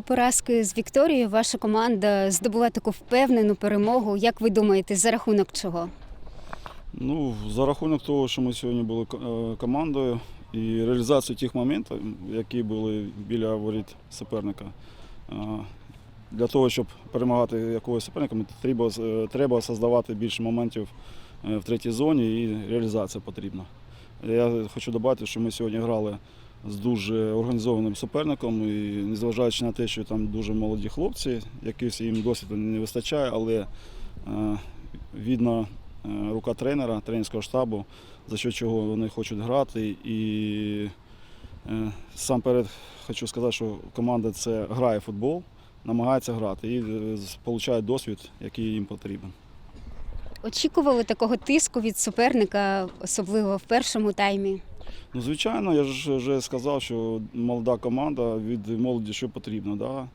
поразки з Вікторією ваша команда здобула таку впевнену перемогу. Як ви думаєте, за рахунок чого? Ну, за рахунок того, що ми сьогодні були е, командою і реалізацію тих моментів, які були біля воріт суперника. Е, Для того, щоб перемагати якогось суперника, треба, е, треба создавати більше моментів в третій зоні і реалізація потрібна. Я хочу додати, що ми сьогодні грали з дуже організованим суперником, і незважаючи на те, що там дуже молоді хлопці, якихось їм досвіду не вистачає, але е, видно е, рука тренера, тренерського штабу, за що чого вони хочуть грати. І е, сам перед хочу сказати, що команда це грає футбол, намагається грати і получає досвід, який їм потрібен. Очікували такого тиску від суперника, особливо в першому таймі. Ну, звичайно, я ж вже сказав, що молода команда від молоді що потрібно. Да?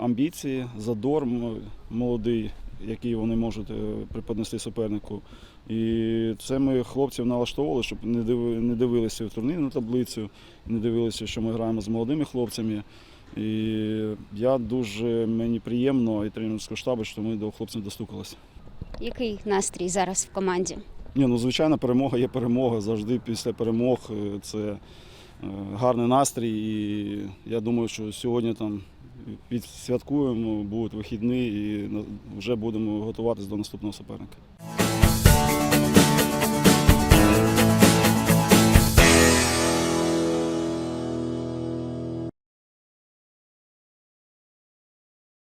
Амбіції, задор молодий, який вони можуть е, преподнести супернику. І це ми хлопців налаштовували, щоб не дивилися в турнірну таблицю, не дивилися, що ми граємо з молодими хлопцями. І я дуже мені приємно і тренерського штабу, що ми до хлопців достукалися. Який настрій зараз в команді? Ні, ну звичайно, перемога є перемога. Завжди після перемог е, це е, гарний настрій. І я думаю, що сьогодні там відсвяткуємо, будуть вихідні і вже будемо готуватись до наступного суперника.